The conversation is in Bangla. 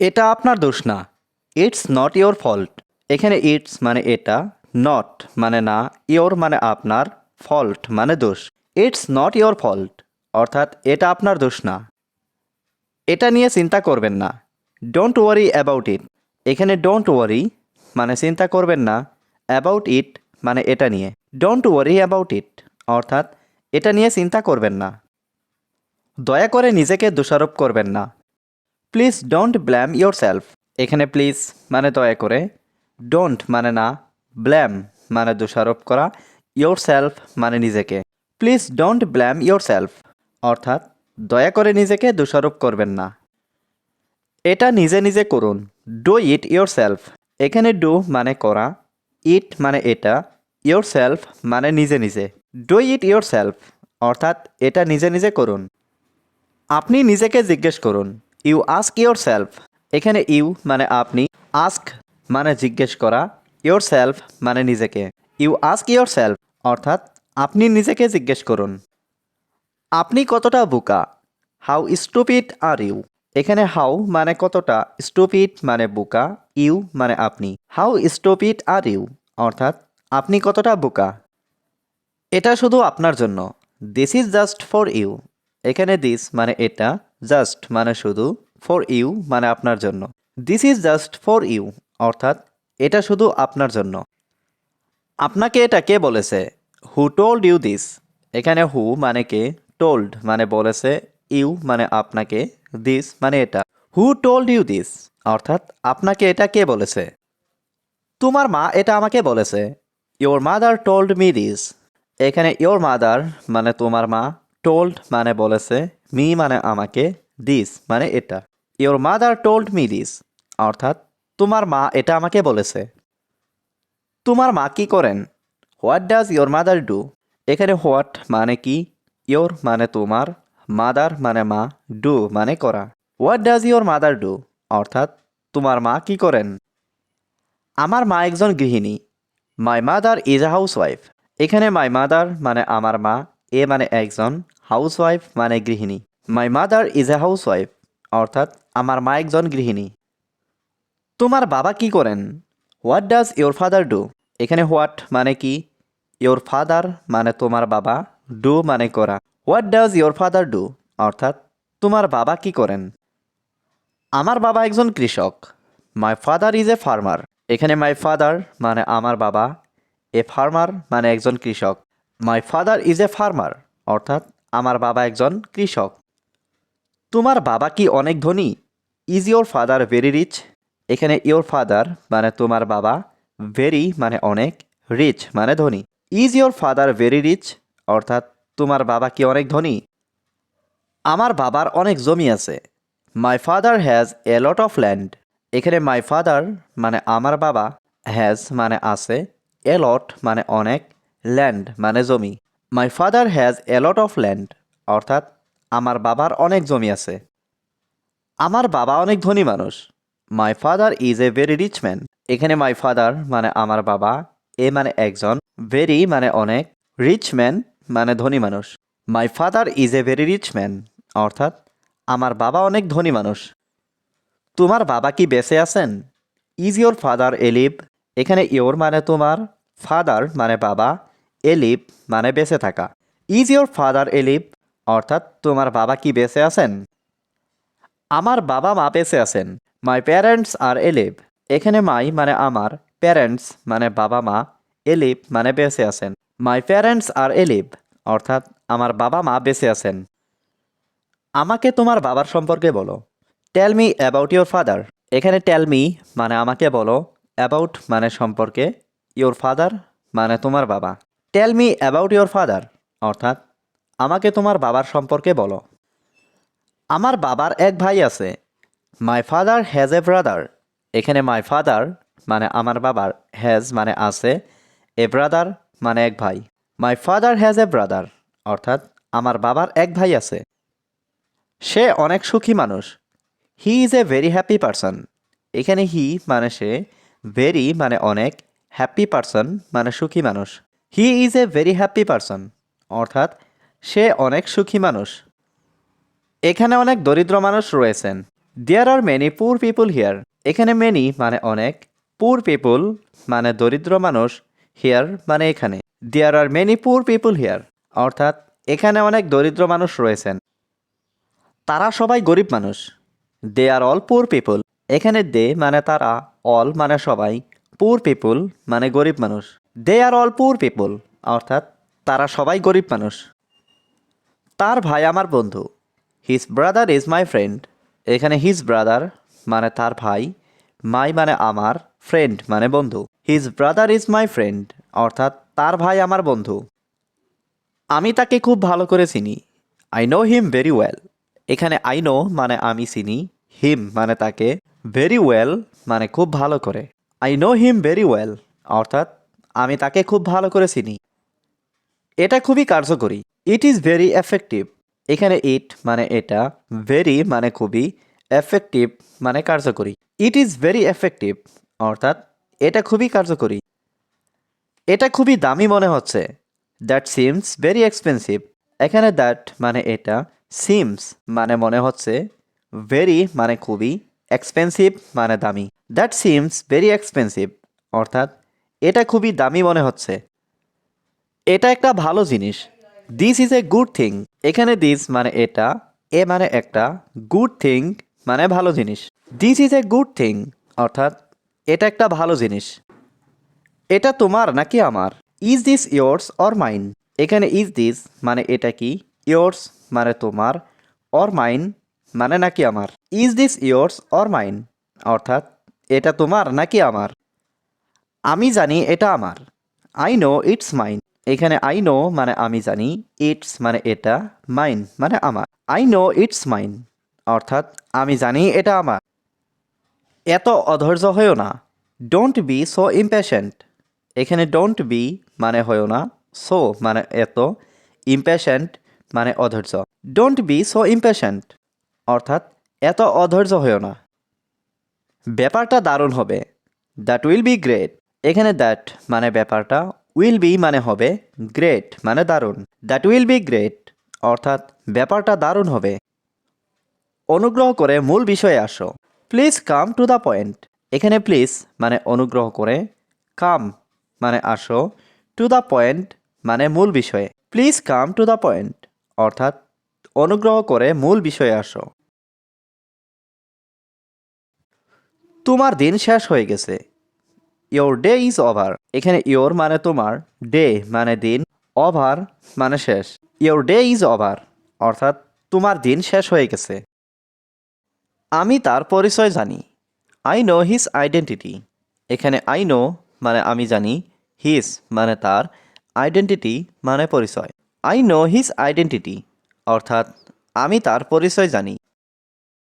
এটা আপনার দোষ না। ইটস নট ইয়োর ফল্ট এখানে ইটস মানে এটা নট মানে না ইয়োর মানে আপনার ফল্ট মানে দোষ। ইটস নট ইয়োর ফল্ট অর্থাৎ এটা আপনার দোষ না। এটা নিয়ে চিন্তা করবেন না। ডোন্ট ওয়ারি অ্যাবাউট ইট এখানে ডোন্ট ওয়ারি মানে চিন্তা করবেন না। অ্যাবাউট ইট মানে এটা নিয়ে। ডোন্ট ওয়ারি অ্যাবাউট ইট অর্থাৎ এটা নিয়ে চিন্তা করবেন না। দয়া করে নিজেকে দোষারোপ করবেন না। Please don't blame yourself এখানে প্লিজ মানে দয়া করে। ডোন্ট মানে না। ব্ল্যাম মানে দোষারোপ করা। ইয়োর সেলফ মানে নিজেকে। Please don't blame yourself অর্থাৎ দয়া করে নিজেকে দোষারোপ করবেন না। এটা নিজে নিজে করুন। ডু ইট ইয়োর সেলফ এখানে ডু মানে করা। ইট মানে এটা। ইয়োর সেলফ মানে নিজে নিজে। ডু ইট ইয়োর সেলফ অর্থাৎ এটা নিজে নিজে করুন। আপনি নিজেকে জিজ্ঞেস করুন। ইউ আস্ক ইয়োর সেলফ এখানে ইউ মানে আপনি আস্ক মানে জিজ্ঞেস করা ইয়োর সেলফ মানে নিজেকে। ইউ আস্ক ইয়োর সেলফ অর্থাৎ আপনি নিজেকে জিজ্ঞেস করুন। আপনি কতটা বোকা? হাউ স্টুপিড আর ইউ এখানে হাউ মানে কতটা স্টুপিড মানে বোকা ইউ মানে আপনি। হাউ স্টুপিড আর ইউ অর্থাৎ আপনি কতটা বোকা? এটা শুধু আপনার জন্য। This is just for you এখানে দিস মানে এটা জাস্ট মানে শুধু ফর ইউ মানে আপনার জন্য। This is just for you অর্থাৎ এটা শুধু আপনার জন্য। আপনাকে এটা কে বলেছে? হু টোল্ড ইউ দিস এখানে হু মানে কে? টোল্ড মানে বলেছে ইউ মানে আপনাকে। দিস মানে এটা। হু টোল্ড ইউ দিস অর্থাৎ আপনাকে এটা কে বলেছে? তোমার মা এটা আমাকে বলেছে। Your mother told me this এখানে ইয়োর মাদার মানে তোমার মা। টোল্ড মানে বলেছে মি মানে আমাকে। দিস মানে এটা। Your mother told me this অর্থাৎ, তোমার মা এটা আমাকে বলেছে। তোমার মা কি করেন? What does your mother do এখানে হোয়াট মানে কি? ইয়োর মানে তোমার মাদার মানে মা ডু মানে করা। What does your mother do অর্থাৎ, তোমার মা কি করেন? আমার মা একজন গৃহিণী। My mother is a housewife এখানে মাই মাদার মানে আমার মা, এ মানে একজন হাউস ওয়াইফ মানে গৃহিণী। My mother is a housewife অর্থাৎ আমার মা একজন গৃহিণী। তোমার বাবা কি করেন? What does your father do এখানে হোয়াট মানে কি? ইয়োর ফাদার মানে তোমার বাবা ডু মানে করা। What does your father do অর্থাৎ, তোমার বাবা কি করেন? আমার বাবা একজন কৃষক। My father is a farmer এখানে মাই ফাদার মানে আমার বাবা এ ফার্মার মানে একজন কৃষক। My father is a farmer অর্থাৎ, আমার বাবা একজন কৃষক। তোমার বাবা কি অনেক ধনী? Is your father very rich এখানে ইয়োর ফাদার মানে তোমার বাবা ভেরি মানে অনেক রিচ মানে ধনী। Is your father very rich অর্থাৎ তোমার বাবা কি অনেক ধনী? আমার বাবার অনেক জমি আছে। My father has a lot of land এখানে মাই ফাদার মানে আমার বাবা হ্যাজ মানে আছে এ লট মানে অনেক ল্যান্ড মানে জমি। My father has a lot of land অর্থাৎ আমার বাবার অনেক জমি আছে। আমার বাবা অনেক ধনী মানুষ। My father is a very rich man এখানে মাই ফাদার মানে আমার বাবা, এ মানে একজন ভেরি মানে অনেক রিচ ম্যান মানে ধনী মানুষ। My father is a very rich man অর্থাৎ আমার বাবা অনেক ধনী মানুষ। তোমার বাবা কি বেঁচে আছেন? ইজ ইয়োর ফাদার এলিভ এখানে ইয়োর মানে তোমার ফাদার মানে বাবা এলিভ মানে বেঁচে থাকা। ইজ ইয়োর ফাদার এলিভ অর্থাৎ তোমার বাবা কি বেঁচে আছেন? আমার বাবা মা বেঁচে আছেন। মাই প্যারেন্টস আর এলিভ এখানে মাই মানে আমার প্যারেন্টস মানে বাবা মা এলিভ মানে বেঁচে আছেন। মাই প্যারেন্টস আর এলিভ অর্থাৎ আমার বাবা মা বেঁচে আছেন। আমাকে তোমার বাবার সম্পর্কে বলো। Tell me about your father এখানে টেল মি মানে আমাকে বলো অ্যাবাউট মানে সম্পর্কে ইয়োর ফাদার মানে তোমার বাবা। Tell me about your father অর্থাৎ আমাকে তোমার বাবার সম্পর্কে বলো। আমার বাবার এক ভাই আছে। My father has a brother এখানে মাই ফাদার মানে আমার বাবার হ্যাজ মানে আছে এ ব্রাদার মানে এক ভাই। My father has a brother অর্থাৎ আমার বাবার এক ভাই আছে। সে অনেক সুখী মানুষ। He is a very happy person এখানে হি মানে সে ভেরি মানে অনেক হ্যাপি পারসন মানে সুখী মানুষ। He is a very happy person অর্থাৎ সে অনেক সুখী মানুষ। এখানে অনেক দরিদ্র মানুষ রয়েছেন। There are many poor people here এখানে মেনি মানে অনেক। পুর পিপুল মানে দরিদ্র মানুষ হিয়ার মানে এখানে। There are many poor people here অর্থাৎ এখানে অনেক দরিদ্র মানুষ রয়েছেন। তারা সবাই গরিব মানুষ। দে আর অল পুর পিপুল এখানে দে মানে তারা অল মানে সবাই। পুর পিপুল মানে গরিব মানুষ। দে আর অল পুর পিপুল অর্থাৎ তারা সবাই গরিব মানুষ। তার ভাই আমার বন্ধু। His brother is my friend এখানে হিজ ব্রাদার মানে তার ভাই মাই মানে আমার ফ্রেন্ড মানে বন্ধু। His brother is my friend অর্থাৎ তার ভাই আমার বন্ধু। আমি তাকে খুব ভালো করে চিনি। I know him very well এখানে আই নো মানে আমি চিনি হিম মানে তাকে ভেরি ওয়েল মানে খুব ভালো করে। I know him very well অর্থাৎ আমি তাকে খুব ভালো করে চিনি। এটা খুবই কার্যকরী। ইট ইজ ভেরি এফেক্টিভ এখানে ইট মানে এটা ভেরি মানে খুবই এফেক্টিভ মানে কার্যকরী। ইট ইজ ভেরি এফেক্টিভ অর্থাৎ এটা খুবই কার্যকরী। এটা খুবই দামি মনে হচ্ছে। দ্যাট সিমস ভেরি এক্সপেন্সিভ এখানে দ্যাট মানে এটা সিমস মানে মনে হচ্ছে ভেরি মানে খুবই এক্সপেন্সিভ মানে দামি। দ্যাট সিমস ভেরি এক্সপেন্সিভ অর্থাৎ এটা খুবই দামি মনে হচ্ছে। এটা একটা ভালো জিনিস। This is a good thing এখানে দিস মানে এটা, এ মানে একটা। গুড থিং মানে ভালো জিনিস। This is a good thing অর্থাৎ এটা একটা ভালো জিনিস। এটা তোমার নাকি আমার? Is this yours or mine এখানে ইজ দিস মানে এটা কি? ইয়োর্স মানে তোমার অর মাইন মানে নাকি আমার? Is this yours or mine অর্থাৎ এটা তোমার নাকি আমার? আমি জানি এটা আমার। আই নো ইটস মাইন এখানে আই নো মানে আমি জানি ইটস মানে এটা মাইন মানে আমার। আই নো ইটস মাইন অর্থাৎ আমি জানি এটা আমার। এত অধৈর্য হয়েও না। ডোন্ট বি সো ইম্পেশেন্ট এখানে ডোন্ট বি মানে হয়েও না সো মানে এত ইম্পেশেন্ট মানে অধৈর্য। ডোন্ট বি সো ইম্পেশেন্ট অর্থাৎ এত অধৈর্য হয়েও না। ব্যাপারটা দারুণ হবে। দ্যাট উইল বি গ্রেট এখানে দ্যাট মানে ব্যাপারটা উইল বি মানে হবে গ্রেট মানে দারুণ। দ্যাট উইল বি গ্রেট অর্থাৎ ব্যাপারটা দারুণ হবে। অনুগ্রহ করে মূল বিষয়ে আসো। Please come to the point এখানে প্লিজ মানে অনুগ্রহ করে কাম মানে আসো। টু দ্য পয়েন্ট মানে মূল বিষয়ে। Please come to the point অর্থাৎ অনুগ্রহ করে মূল বিষয়ে আসো। তোমার দিন শেষ হয়ে গেছে। ইয়োর ডে ইজ ওভার এখানে ইয়োর মানে তোমার। ডে মানে দিন। ওভার মানে শেষ। ইয়োর ডে ইজ ওভার অর্থাৎ তোমার দিন শেষ হয়ে গেছে। আমি তার পরিচয় জানি। আই নো হিজ আইডেন্টিটি এখানে আই নো মানে আমি জানি। হিজ মানে তার। আইডেন্টিটি মানে পরিচয়। আই নো হিজ আইডেন্টিটি অর্থাৎ আমি তার পরিচয় জানি।